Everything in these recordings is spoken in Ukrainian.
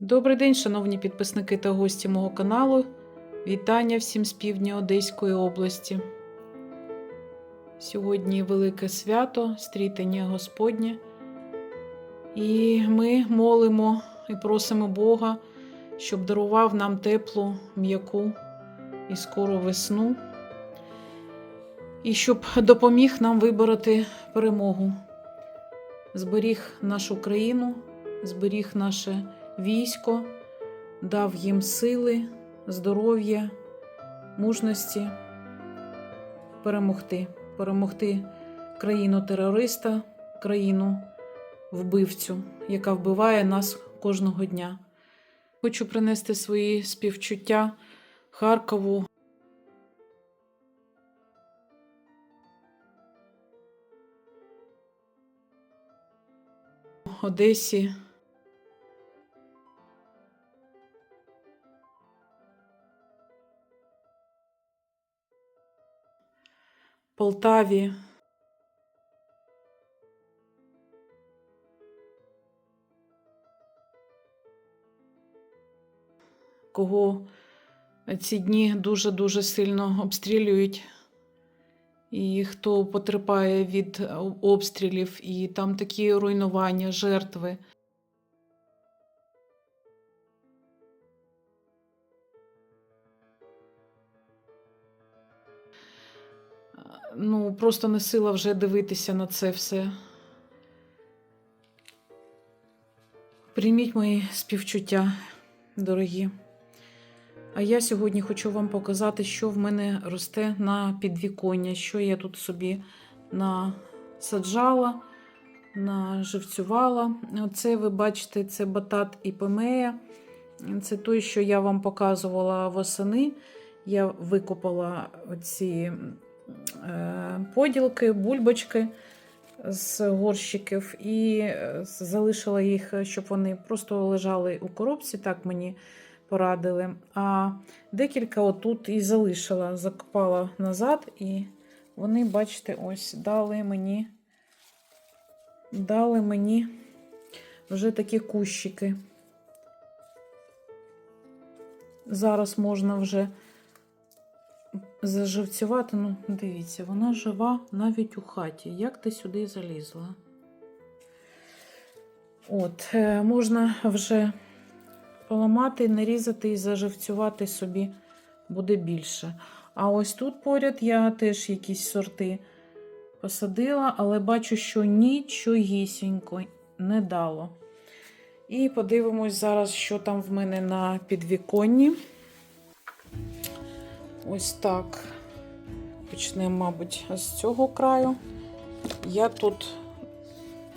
Добрий день, шановні підписники та гості мого каналу. Вітання всім з півдня Одеської області. Сьогодні велике свято, стрітання Господнє. І ми молимо і просимо Бога, щоб дарував нам теплу, м'яку і скору весну, і щоб допоміг нам вибороти перемогу, зберіг нашу країну, зберіг наше військо, дав їм сили, здоров'я, мужності перемогти, перемогти країну терориста, країну вбивцю, яка вбиває нас кожного дня. Хочу принести свої співчуття Харкову. Одесі, Полтаві. Кого ці дні дуже-дуже сильно обстрілюють, і хто потерпає від обстрілів, і там такі руйнування, жертви. Ну, просто не сила вже дивитися на це все. Прийміть мої співчуття, дорогі. А я сьогодні хочу вам показати, що в мене росте на підвіконня, що я тут собі насаджала, наживцювала. Оце ви бачите, це батат і пемея. Це той, що я вам показувала восени. Я викопала оці поділки, бульбочки з горщиків і е, залишила їх, щоб вони просто лежали у коробці. Так мені порадили. А декілька отут і залишила, закопала назад, і вони, бачите, ось дали мені, дали мені вже такі кущики. Зараз можна вже заживцювати. Ну, дивіться, вона жива навіть у хаті. Як ти сюди залізла? От, е, можна вже поламати, нарізати і заживцювати собі буде більше. А ось тут поряд я теж якісь сорти посадила, але бачу, що нічогісінько не дало. І подивимось зараз, що там в мене на підвіконні. Ось так. Почнемо, мабуть, з цього краю. Я тут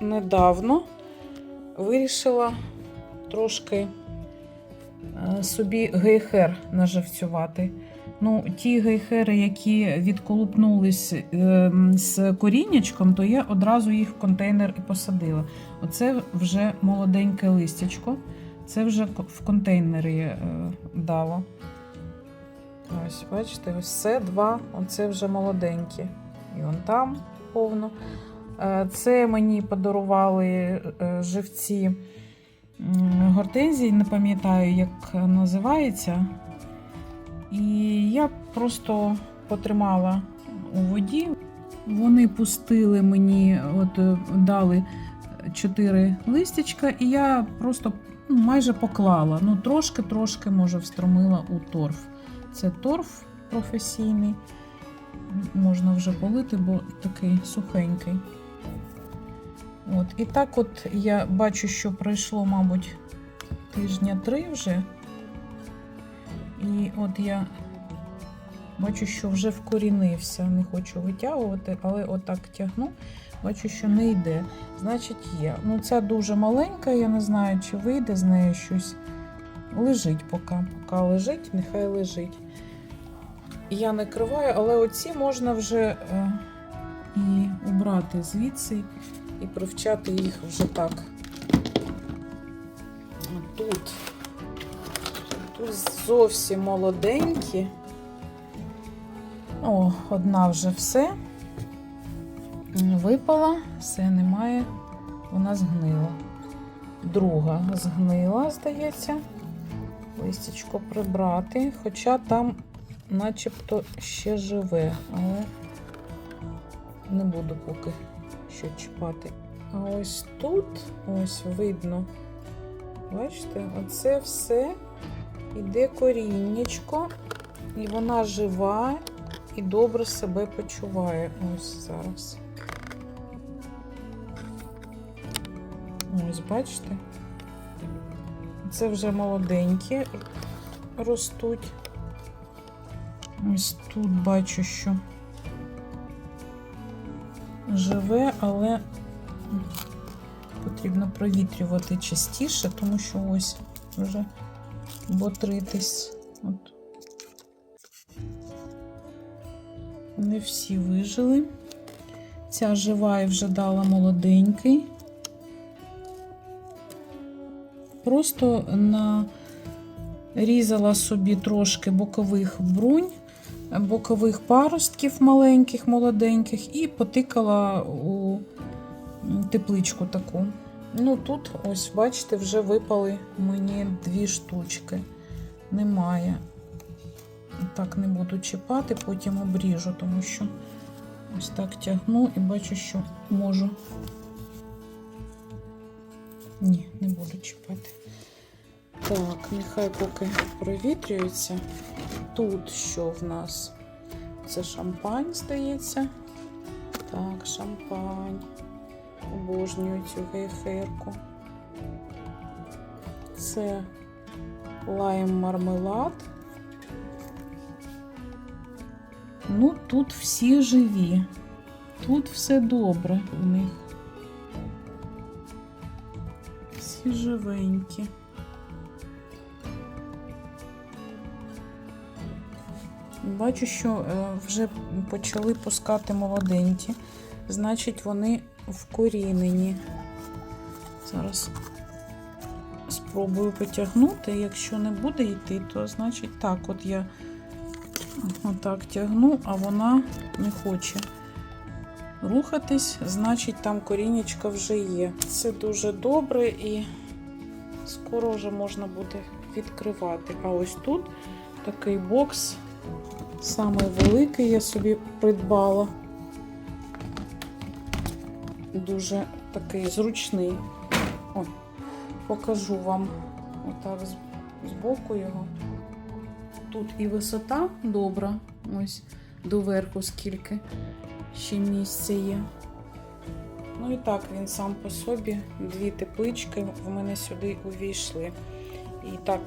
недавно вирішила трошки е, собі гейхер наживцювати. Ну, ті гейхери, які відколупнулись е, з коріннячком, то я одразу їх в контейнер і посадила. Оце вже молоденьке листячко. Це вже в контейнері е, дало. Ось, бачите, ось це два, оце вже молоденькі. І вон там повно. Е, Це мені подарували е, живці гортензії, не пам'ятаю, як називається. І я просто потримала у воді. Вони пустили мені, от е, дали чотири листячка, і я просто ну, майже поклала. Ну, трошки-трошки, може, встромила у торф. Це торф професійний. Можна вже полити, бо такий сухенький. От. І так от я бачу, що пройшло, мабуть, тижня три вже. І от я бачу, що вже вкорінився. Не хочу витягувати, але отак тягну. Бачу, що не йде. Значить, є. Ну, ця дуже маленька, я не знаю, чи вийде з нею щось. Лежить поки. Поки лежить, нехай лежить. Я не криваю, але оці можна вже е, і убрати звідси і привчати їх вже так. Тут, тут зовсім молоденькі. О, одна вже все. Випала, все немає, вона згнила. друга згнила, здається. Листячко прибрати, хоча там начебто ще живе, але не буду поки що чіпати. А ось тут ось видно. Бачите, оце все іде коріннячко, і вона жива і добре себе почуває. Ось зараз. Ось, бачите? Це вже молоденькі ростуть. Ось тут бачу, що живе, але потрібно провітрювати частіше, тому що ось вже ботритись. От. Не всі вижили. Ця жива і вже дала молоденький. Просто нарізала собі трошки бокових брунь, бокових паростків маленьких, молоденьких, і потикала у тепличку таку. Ну, тут, ось, бачите, вже випали мені дві штучки. Немає. Так не буду чіпати, потім обріжу, тому що ось так тягну і бачу, що можу. Ні, не буду чіпати. Так, нехай поки провітрюється. Тут що в нас? Це шампань, здається. Так, шампань. Обожнюю цю гейхерку. Це лайм мармелад. Ну, тут всі живі. Тут все добре у них. Всі живенькі. Бачу, що е, вже почали пускати молоденькі, значить, вони вкорінені. Зараз спробую потягнути. Якщо не буде йти, то значить так, от я отак тягну, а вона не хоче рухатись, значить там корінечка вже є. Це дуже добре і скоро вже можна буде відкривати. А ось тут такий бокс, самий великий, я собі придбала. Дуже такий зручний. О, покажу вам отак з боку його. Тут і висота добра, ось доверху скільки ще місця є. Ну і так, він сам по собі, дві теплички в мене сюди увійшли. І так,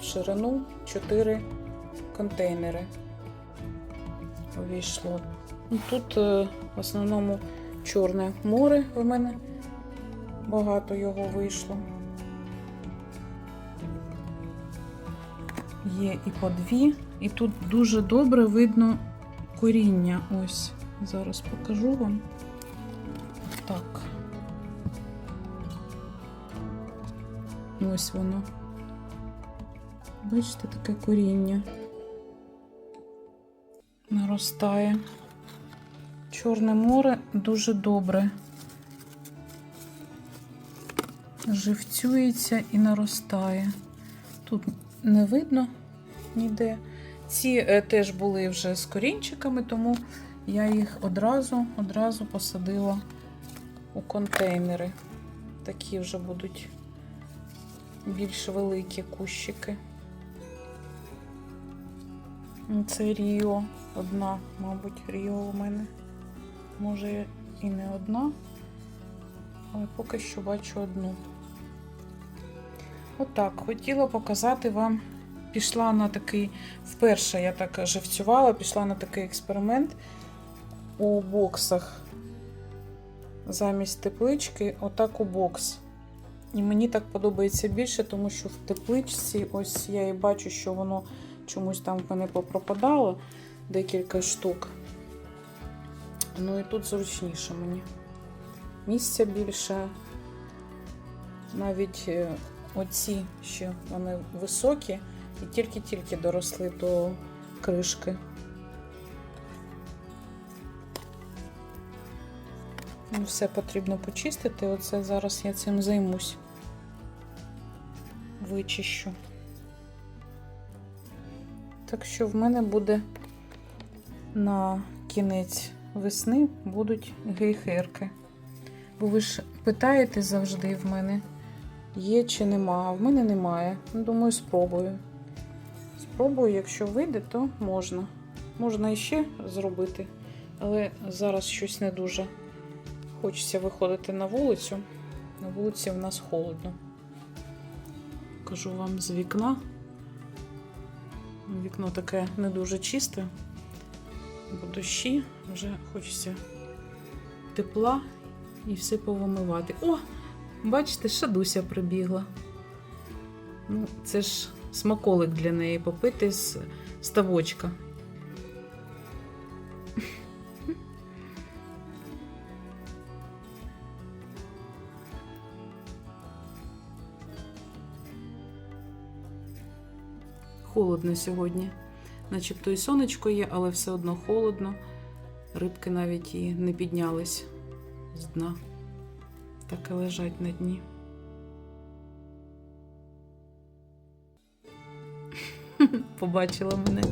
в ширину 4 контейнери увійшло. Ну, Тут е, в основному Чорне море в мене багато його вийшло. Є і по дві, і тут дуже добре видно коріння. Ось, зараз покажу вам. Так. Ось воно. Бачите, таке коріння наростає. Чорне море дуже добре живцюється і наростає. Тут не видно ніде. Ці е, теж були вже з корінчиками, тому я їх одразу, одразу посадила у контейнери. Такі вже будуть більш великі кущики. Це Ріо. Одна, мабуть, Ріо у мене. Може і не одна, але поки що бачу одну. Отак, хотіла показати вам, пішла на такий, вперше я так живцювала, пішла на такий експеримент у боксах. Замість теплички, отак у бокс. І мені так подобається більше, тому що в тепличці, ось я і бачу, що воно чомусь там в мене попропадало декілька штук. Ну і тут зручніше мені. Місця більше. Навіть е, оці ще вони високі і тільки-тільки доросли до кришки. Ну, Все потрібно почистити. Оце зараз я цим займусь. вичищу. Так що в мене буде на кінець весни будуть гейхерки. Бо ви ж питаєте завжди в мене, є чи нема, а в мене немає. Ну, Думаю, спробую. Спробую, якщо вийде, то можна. Можна іще зробити, але зараз щось не дуже. Хочеться виходити на вулицю. На вулиці в нас холодно. Кажу вам з вікна. Вікно таке не дуже чисте, бо дощі вже хочеться тепла і все повимивати. О! Бачите, шадуся прибігла. Ну, це ж смаколик для неї попити з ставочка. Холодно сьогодні. Начебто і сонечко є, але все одно холодно. Рибки навіть і не піднялись з дна. Так і лежать на дні. Побачила мене.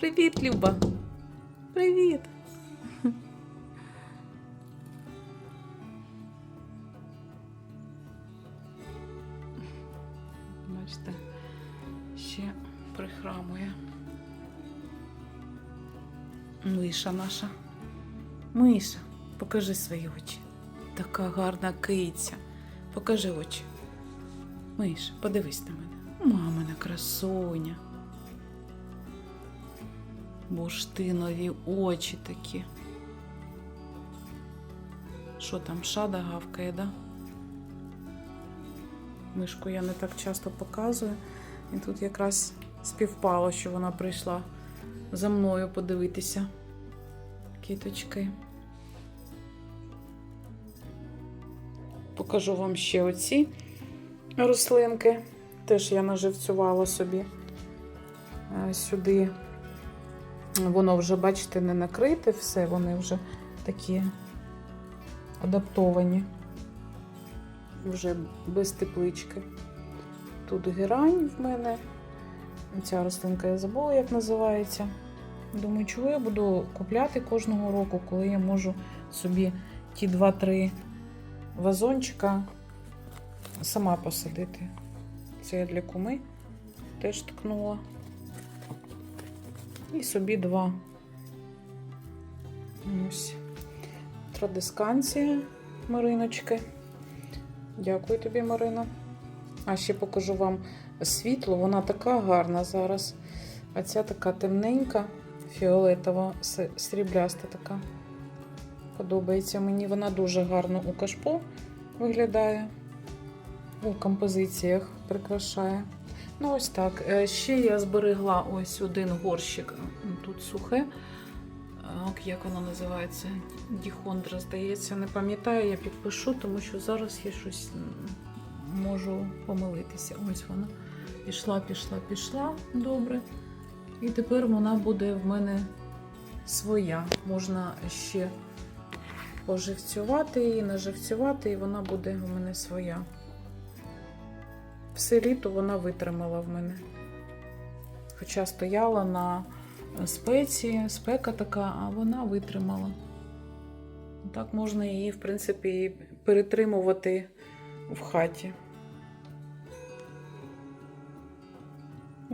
Привіт, Люба. Привіт. Миша наша. Миша, покажи свої очі. Така гарна киця. Покажи очі. Миша, подивись на мене. Мамина красуня. Бурштинові очі такі. Що там, шада гавкає, да? Мишку я не так часто показую. І тут якраз співпало, що вона прийшла за мною подивитися. Кіточки. Покажу вам ще оці рослинки. Теж я наживцювала собі е, сюди. Воно вже, бачите, не накрите все, вони вже такі адаптовані, вже без теплички. Тут герань в мене. Ця рослинка я забула, як називається. Думаю, чого я буду купляти кожного року, коли я можу собі ті 2-3 вазончика сама посадити. Це я для куми теж ткнула. І собі два. Ось. Традисканція Мариночки. Дякую тобі, Марина. А ще покажу вам світло. Вона така гарна зараз. А ця така темненька, фіолетова, срібляста така. Подобається мені. Вона дуже гарно у кашпо виглядає. У композиціях прикрашає. Ну, ось так. Е, Ще я зберегла ось один горщик. Тут сухе. Е, Як воно називається? Діхондра, здається, не пам'ятаю, я підпишу, тому що зараз я щось можу помилитися. Ось вона пішла, пішла, пішла. Добре. І тепер вона буде в мене своя. Можна ще поживцювати її, наживцювати, і вона буде в мене своя. Все літо вона витримала в мене. Хоча стояла на спеції, спека така, а вона витримала. Так можна її, в принципі, перетримувати в хаті.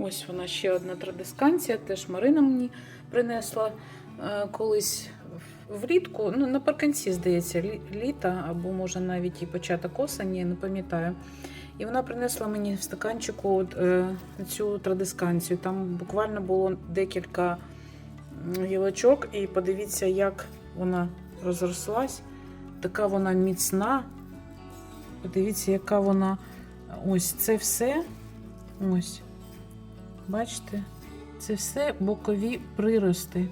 Ось вона ще одна традисканція, теж Марина мені принесла е, колись влітку, ну, наприкінці, здається, літа, або може навіть і початок осені, не пам'ятаю. І вона принесла мені в стаканчику от, е, цю традисканцію. Там буквально було декілька гілочок, і подивіться, як вона розрослась. Така вона міцна. Подивіться, яка вона. Ось це все. Ось. Бачите? Це все бокові прирости.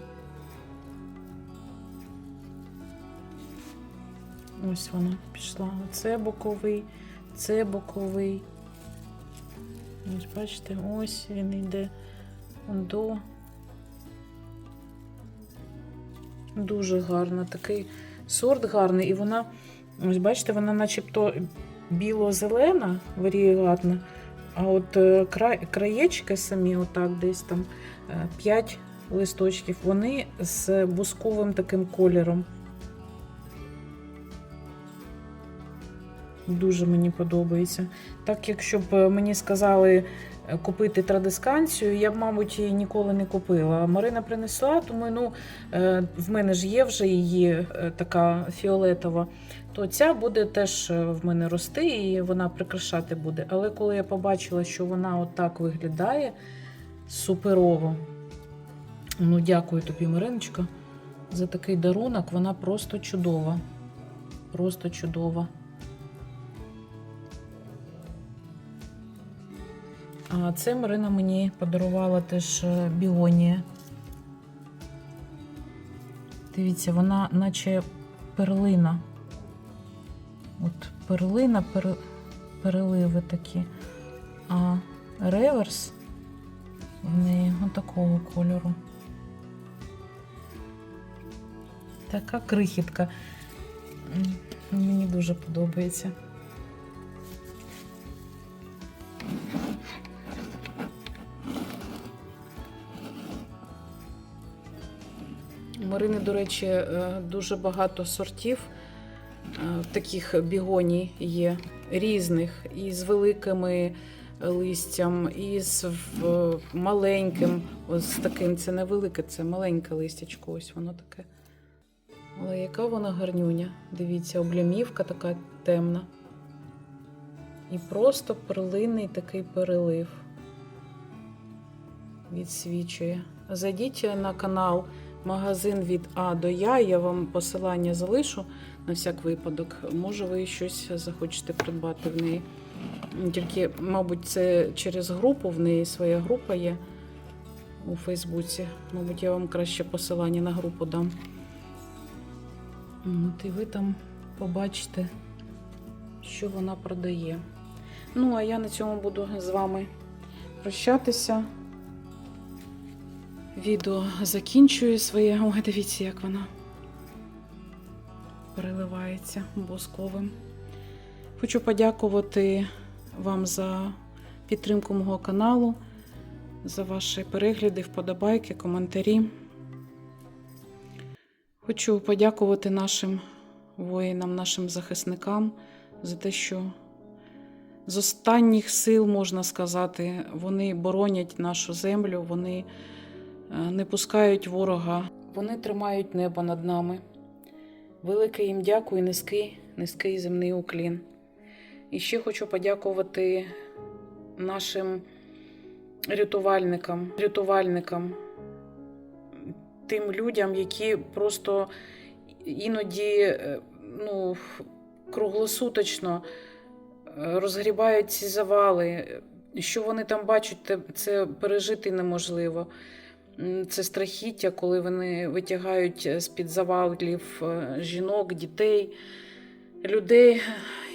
Ось вона пішла. Оце боковий, це боковий. Ось бачите, ось він йде до. Дуже гарна, такий сорт гарний. І вона, ось бачите, вона начебто біло-зелена, варієгатна. А от е, краєчки самі, отак, десь там 5 листочків, вони з бусковим таким кольором. Дуже мені подобається. Так, якщо б е, мені сказали е, купити традисканцію, я б, мабуть, її ніколи не купила. Марина принесла, тому ну, е, в мене ж є вже її е, така фіолетова, то ця буде теж е, в мене рости і вона прикрашати буде. Але коли я побачила, що вона отак виглядає суперово, ну дякую тобі, Мариночка, за такий дарунок. Вона просто чудова. Просто чудова. А це Марина мені подарувала теж е, біонія. Дивіться, вона наче перлина. От перлина, пер... переливи такі. А реверс в неї отакого кольору. Така крихітка. Мені дуже подобається. Марини, до речі, е, дуже багато сортів е, таких бігоній є різних, і з великими листям, і з маленьким. Ось таким це не велике, це маленьке листячко. Ось воно таке. Але яка вона гарнюня. Дивіться, облямівка така темна. І просто перлинний такий перелив відсвічує. Зайдіть на канал магазин від А до Я. Я вам посилання залишу на всяк випадок. Може, ви щось захочете придбати в неї. Тільки, мабуть, це через групу, в неї своя група є у Фейсбуці. Мабуть, я вам краще посилання на групу дам. От і ви там побачите, що вона продає. Ну, а я на цьому буду з вами прощатися. Відео закінчую своє. Ой, дивіться, як вона переливається босковим. Хочу подякувати вам за підтримку мого каналу, за ваші перегляди, вподобайки, коментарі. Хочу подякувати нашим воїнам, нашим захисникам за те, що з останніх сил, можна сказати, вони боронять нашу землю, вони не пускають ворога, вони тримають небо над нами. Велике їм дякую, низький, низький земний уклін. І ще хочу подякувати нашим рятувальникам, рятувальникам, тим людям, які просто іноді е, ну, круглосуточно е, розгрібають ці завали. Що вони там бачать, це пережити неможливо. Це страхіття, коли вони витягають з-під завалів е, жінок, дітей, людей,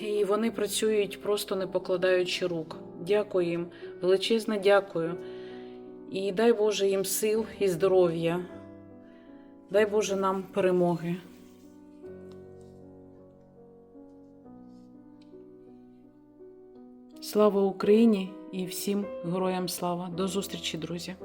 і вони працюють просто не покладаючи рук. Дякую їм, величезне дякую. І дай Боже їм сил і здоров'я. Дай Боже нам перемоги. Слава Україні і всім героям слава. До зустрічі, друзі!